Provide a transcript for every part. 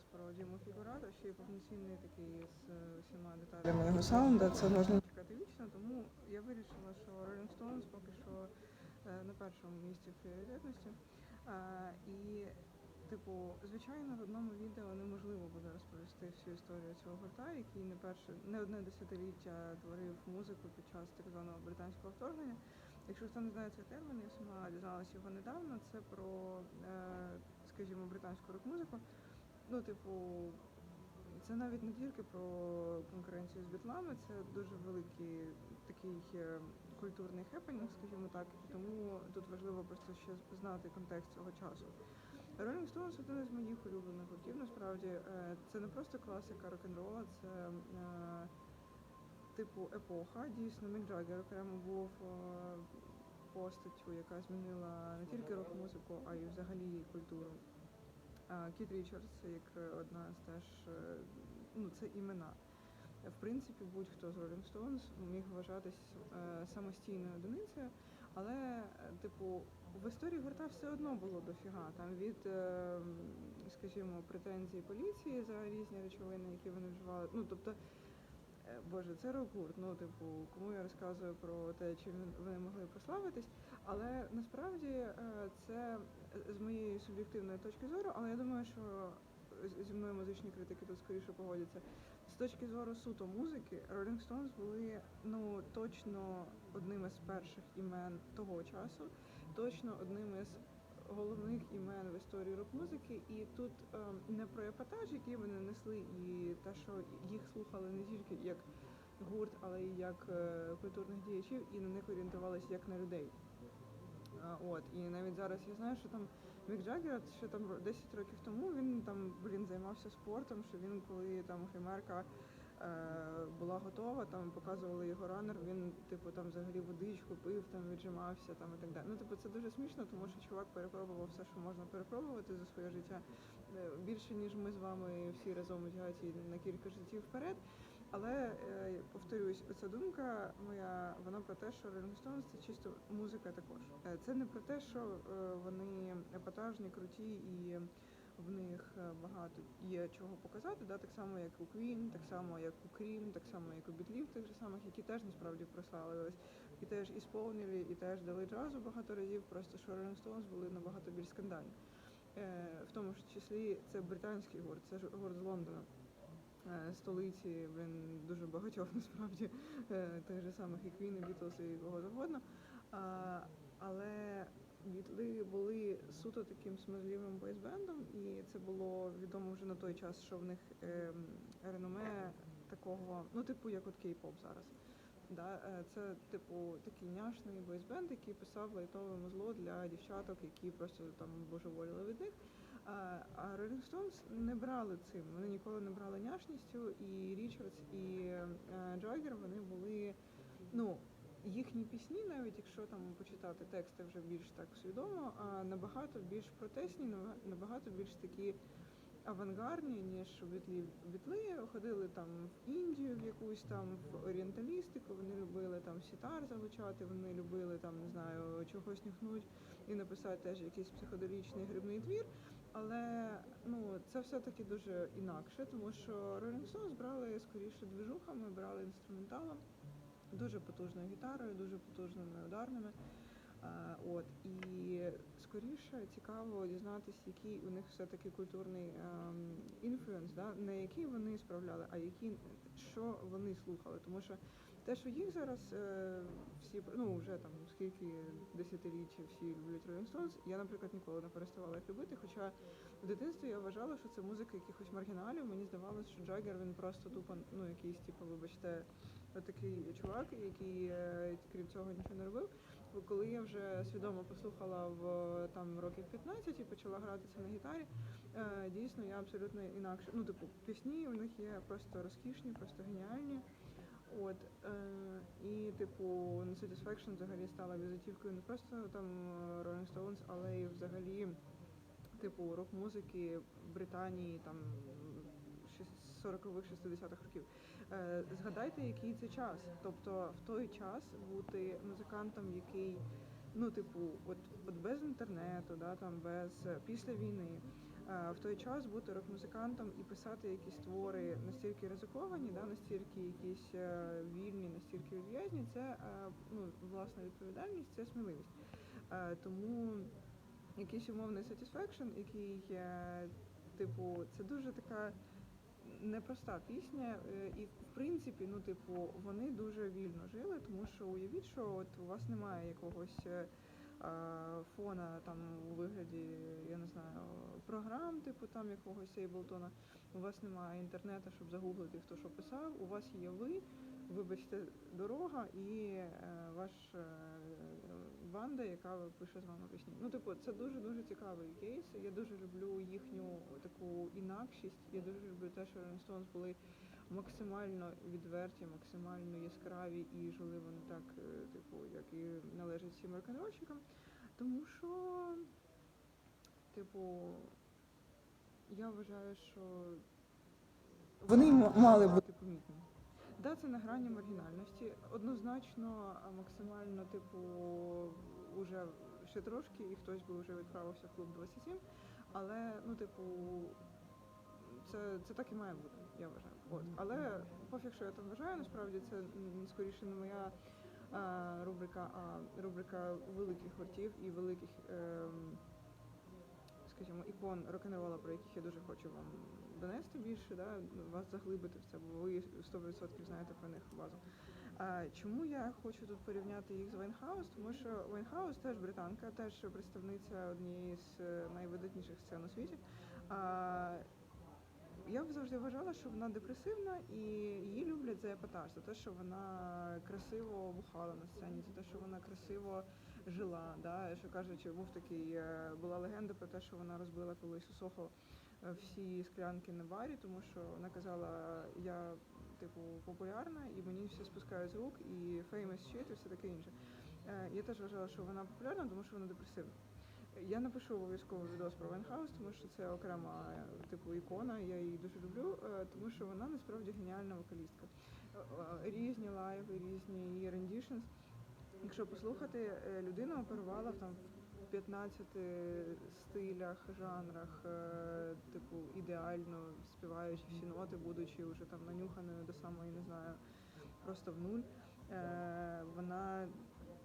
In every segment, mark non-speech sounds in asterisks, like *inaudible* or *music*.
про Діму Фігурата, ще й повноцінний такий з е, усіма деталями його саунда. Це можна чекати вічно, тому я вирішила, що Rolling Stones поки що е, на першому місці в пріоритетності. Е, І, типу, звичайно, в одному відео неможливо буде розповісти всю історію цього гурта, який не перше не одне десятиліття творив музику під час так званого британського вторгнення. Якщо хто не знає цей термін, я сама дізналася його недавно. Це про, е, скажімо, британську рок-музику. Ну, типу, це навіть не тільки про конкуренцію з бітлами, це дуже великий такий е, культурний хепенінг, скажімо так. Тому тут важливо просто ще знати контекст цього часу. Rolling Stones один із моїх улюблених гуртів. Насправді Е, це не просто класика рок-н-рола, це е, типу епоха. Дійсно, Мік Джаггер окремо був постаттю, яка змінила не тільки рок-музику, а й взагалі культуру. Кіт Річардс, як е, одна з теж, е, ну це імена. В принципі, будь-хто з Rolling Stones міг вважатись е, самостійною одиницею, але, типу, в історії гурта все одно було дофіга. Там від, скажімо, претензій поліції за різні речовини, які вони вживали. Ну, тобто, Боже, це рок-гурт. Ну, типу, кому я розказую про те, чим вони могли прославитись. Але насправді е, це е, з моєї суб'єктивної точки зору, але я думаю, що зі мною музичні критики тут скоріше погодяться. З точки зору суто музики, Rolling Stones були ну точно одним із перших імен того часу, точно одним із головних імен в історії рок-музики. І тут ем, не про епатаж, який вони несли, і те, що їх слухали не тільки як гурт, але й як е, культурних діячів, і на них орієнтувалися як на людей. От і навіть зараз я знаю, що там Мік Джаггер ще там 10 років тому він там блін займався спортом. Що він, коли там гримерка е, була готова, там показували його ранер. Він типу там взагалі водичку пив, там віджимався там і так далі. Ну типу це дуже смішно, тому що чувак перепробував все, що можна перепробувати за своє життя е, більше ніж ми з вами всі разом взяті на кілька життів вперед. Але е, повторюсь, оця думка моя, вона про те, що Stones – це чисто музика також. Е, Це не про те, що е, вони епатажні, круті і в них е, багато є чого показати, да, так само як у Queen, так само як у Cream, так само як у Бітлів, тих же самих, які теж насправді прославились, і теж і сповнили, і теж дали джазу багато разів. Просто що Rolling Stones були набагато більш скандальні. Е, В тому ж числі це британський гурт, це ж гурт з Лондона е, столиці блін, дуже багатьох *laughs* насправді тих же самих і Queen, і Beatles, і кого завгодно. Але Бітли були суто таким смазливим бойсбендом, і це було відомо вже на той час, що в них ем, реноме такого, ну типу як от кей-поп зараз. Да, е, це типу такий няшний бойсбенд, який писав лайтове музло для дівчаток, які просто там божеволіли від них. А, Rolling Stones не брали цим. Вони ніколи не брали няшністю. І Річардс, і Джаггер, вони були, ну. Їхні пісні, навіть якщо там почитати тексти вже більш так свідомо, набагато більш протестні, набага- набагато більш такі авангардні, ніж бітлі. Бітли ходили там в Індію, в якусь там в орієнталістику. Вони любили там сітар залучати, вони любили там не знаю чогось нюхнуть і написати теж якийсь психоделічний грибний твір. Але ну це все таки дуже інакше, тому що Rolling Stones брали скоріше движухами, брали інструменталом, дуже потужною гітарою, дуже потужними ударними. От і скоріше цікаво дізнатися, який у них все таки культурний інфлюенс, да на який вони справляли, а які що вони слухали. Тому що те, що їх зараз е, всі ну вже там скільки десятиліть всі люблять Rolling Stones, я, наприклад, ніколи не переставала їх любити. Хоча в дитинстві я вважала, що це музика якихось маргіналів. Мені здавалося, що Джаггер він просто тупо ну якийсь, типу, вибачте, такий чувак, який е, крім цього нічого не робив. Бо коли я вже свідомо послухала в там років 15 і почала гратися на гітарі, е, дійсно я абсолютно інакше. Ну, типу, пісні у них є просто розкішні, просто геніальні. От е, і типу No Satisfaction взагалі стала візитівкою не просто там е, Rolling Stones, але й взагалі типу рок-музики Британії там 40-х, 60-х років. Е, Згадайте, який це час. Тобто в той час бути музикантом, який, ну, типу, от, от без інтернету, да, там, без після війни. Е, В той час бути рок-музикантом і писати якісь твори настільки ризиковані, да, настільки якісь е, вільні, настільки відв'язні, це е, ну, власна відповідальність, це сміливість. Тому якийсь умовний satisfaction, який, типу, це дуже така непроста пісня, і в принципі, ну, типу, вони дуже вільно жили, тому що уявіть, що от у вас немає якогось. Е, фона там у вигляді, я не знаю, програм, типу там якогось Ейблтона. У вас немає інтернету, щоб загуглити, хто що писав. У вас є ви, вибачте, дорога і е, ваш е, банда, яка пише з вами пісні. Ну, типу, це дуже дуже цікавий кейс. Я дуже люблю їхню таку інакшість. Я дуже люблю те, що Stones були максимально відверті, максимально яскраві і жили вони так, е, типу, як і належить всім рок-н-рольщикам. Тому що, типу, я вважаю, що вони мали бути помітні. Да, це на грані маргінальності. Однозначно, максимально, типу, уже ще трошки, і хтось би вже відправився в клуб 27. Але, ну, типу, це, це так і має бути, я вважаю. От. Але пофіг, що я там вважаю, насправді це скоріше не моя а, рубрика, а рубрика великих гуртів і великих, ем, скажімо, ікон рок-н-рола, про яких я дуже хочу вам донести більше, да, вас заглибити в це, бо ви 100% знаєте про них базу. А, чому я хочу тут порівняти їх з Вайнхаус? Тому що Вайнхаус теж британка, теж представниця однієї з е, найвидатніших сцен у світі. А, я завжди вважала, що вона депресивна і її люблять за епатаж, за те, що вона красиво бухала на сцені, за те, що вона красиво жила. Да? Що кажучи, був такий, е, була легенда про те, що вона розбила колись у Сохо е, всі склянки на барі, тому що вона казала, я типу популярна і мені всі спускають з рук, і famous shit, і все таке інше. Е, Я теж вважала, що вона популярна, тому що вона депресивна. Я напишу обов'язково відос про Вайнхаус, тому що це окрема типу ікона. Я її дуже люблю, е, тому що вона насправді геніальна вокалістка. Е, е, Різні лайви, різні її рендішнс. Якщо послухати, людина оперувала в там в 15 стилях, жанрах, типу ідеально співаючи всі ноти, будучи вже там нанюханою до самої, не знаю, просто в нуль. Вона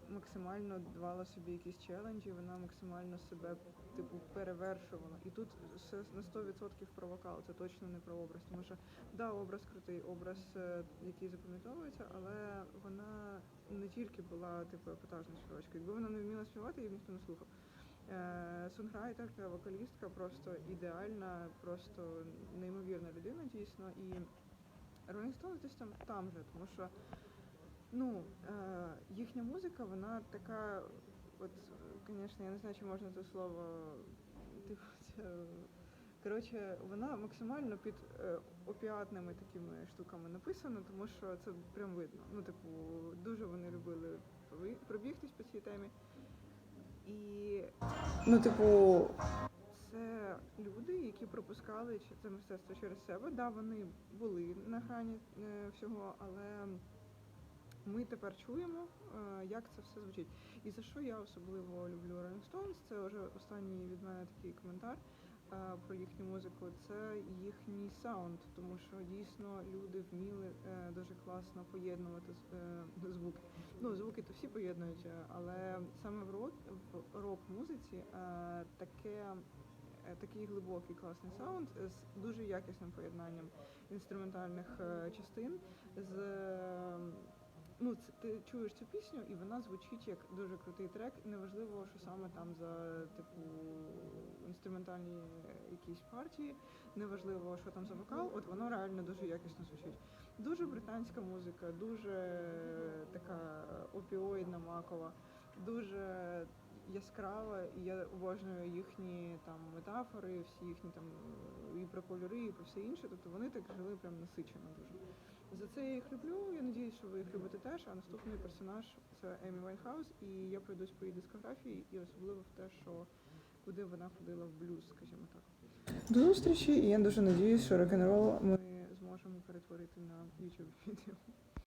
максимально давала собі якісь челенджі, вона максимально себе типу перевершувала. І тут все на 100% про вокал, це точно не про образ. Тому що да, образ крутий, образ, е, який запам'ятовується, але вона не тільки була типу епатажною співачкою. Якби вона не вміла співати, її ніхто не слухав. Е, Сунграйтерка, вокалістка, просто ідеальна, просто неймовірна людина, дійсно. І Rolling Stones десь там, там же, тому що ну, е, їхня музика, вона така, от, звісно, я не знаю, чи можна це слово, типу, коротше, вона максимально під е, опіатними такими штуками написана, тому що це прям видно. Ну, типу, дуже вони любили пробігтись по цій темі. І, ну, типу, це люди, які пропускали це мистецтво через себе. Да, вони були на грані е, всього, але ми тепер чуємо, е, як це все звучить. І за що я особливо люблю Rolling Stones, це вже останній від мене такий коментар е, про їхню музику. Це їхній саунд, тому що дійсно люди вміли е, дуже класно поєднувати звуки. Ну, звуки то всі поєднують, але саме в рок в рок-музиці таке. Такий глибокий класний саунд з дуже якісним поєднанням інструментальних частин з ну, це, ти чуєш цю пісню, і вона звучить як дуже крутий трек. І неважливо, що саме там за типу інструментальні якісь партії, неважливо, що там за вокал, от воно реально дуже якісно звучить. Дуже британська музика, дуже така опіоїдна макова, дуже яскрава, і я обожнюю їхні там метафори, всі їхні там і про кольори, і про все інше. Тобто вони так жили прям насичено дуже. За це я їх люблю. Я надіюсь, що ви їх любите теж. А наступний персонаж це Емі Вайнхаус, і я пройдусь по її дискографії, і особливо в те, що куди вона ходила в блюз, скажімо так. До зустрічі, і я дуже надіюсь, що рок-н-рол ми зможемо перетворити на YouTube відео.